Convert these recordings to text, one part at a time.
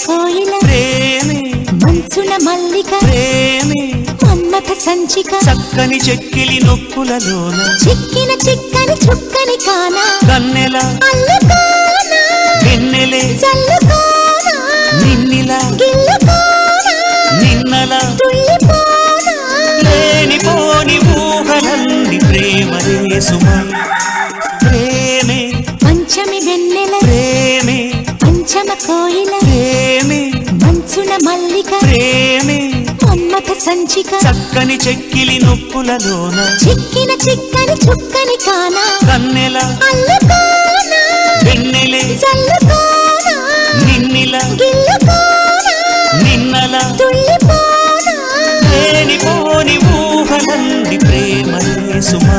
ప్రేమే కోయిల ప్రేమే. మంచుల మల్లిక ప్రేమే. మన్మథ సంచిక చక్కని చెక్కిలి నొక్కులలోన చిక్కిన చిక్కని చుక్కని కాన కన్నెల వెన్నెలే నిన్నిలా నిన్నలా లేనిపోని ఊహలన్నీ ప్రేమలే సుమా. ప్రేమే. పంచమి వెన్నెల ప్రేమే. పంచమ కోయిల ప్రేమే. మంచుల మల్లిక ప్రేమే. మన్మథ సంచిక చక్కని చెక్కిలి నొప్పులలోన చిక్కిన చిక్కని చుక్కని కాన కన్నెల. అల్లుకోనా వెన్నెలే. చల్లుకోనా నిన్నిలా. గిల్లుకోనా నిన్నలా. తుళ్ళిపోనా. లేనిపోని ఊహలన్నీ ప్రేమలే సుమా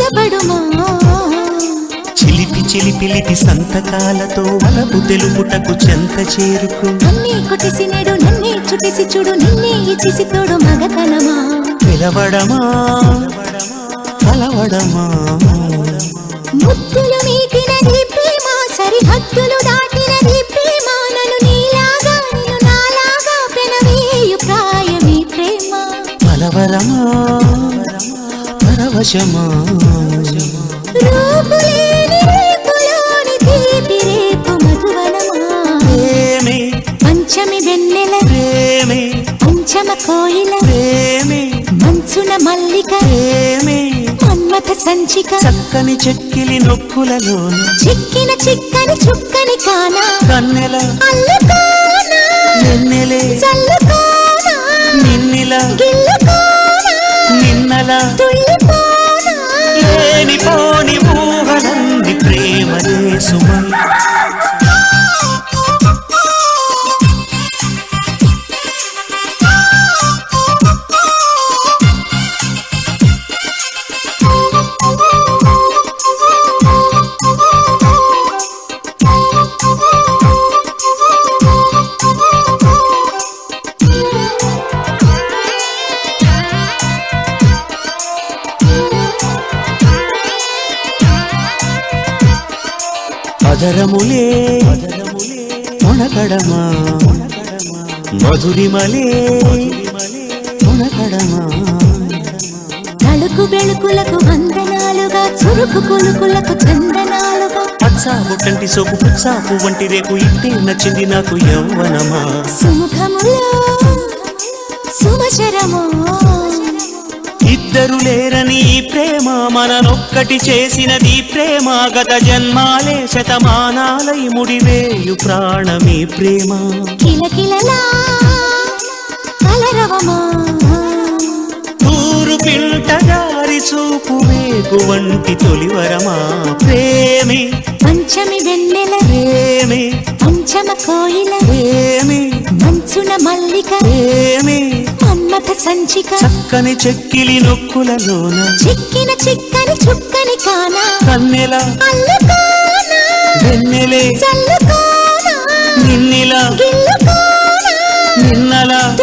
జదబడుమా చిలిపి చిలిపిలిపి సంతకాలతో వలపు తెలుపుటకు చెంత చేరుకు. నన్నే కొట్టిసి నేడు నన్నే చుటిసి చూడు నిన్నే ఇచ్చిసి తోడు మగతనమా పిలవడమా కలవడమా? ముద్దులు మీటినది ప్రేమ సరిహద్దులు దాటినది ప్రేమ నన్ను నీలాగా నిన్ను నాలాగా పెనవేయు ప్రాయమీ ప్రేమ. కలవరమా? పరవశమా పంచమి వెన్నెల ప్రేమే. పంచమ కోయిల మల్లిక మన్మథ సంచిక. చక్కని చెక్కిలి నొక్కులలోన చిక్కిన చిక్కని చుక్కని కాన. కన్నెల. నిన్నిలా. గిల్లుకోనా. నిన్నలా. ఊహలన్నీ ప్రేమలే సుమా అదరములే మునకడమా? మధురిమలే మునకడమా? తలుకు బెళుకులకు వందనాలుగా చురుకు కొలుకులకు చందనాలుగా. పచ్చా బుట్టంటి సోపు పుచ్చాపు వంటి రేపు ఇట్టే నచ్చింది నాకు యవ్వనమా? సుముఖములో సుమశరమో. ఇద్దరు లేరని ఈ ప్రేమ మననొక్కటి చేసినది ప్రేమ. గత జన్మాలే శతమానాలై ముడివేయు ప్రాణమీ ప్రేమ. కిలకిలలా కలరవమా తూరు పిల్ట దారి చూపు వేగు వంటి తొలివరమా ప్రేమే. పంచమి వెన్నెల ప్రేమే. పంచమ కోయిల ప్రేమే. మంచుల మల్లిక ప్రేమే. మన్మథ సంచిక. చక్కని చెక్కిలి నొక్కులలోన. చిక్కిన చిక్కని చుక్కని కాన. కన్నెల. వెన్నెలే. నిన్నెలా. నిన్నలా.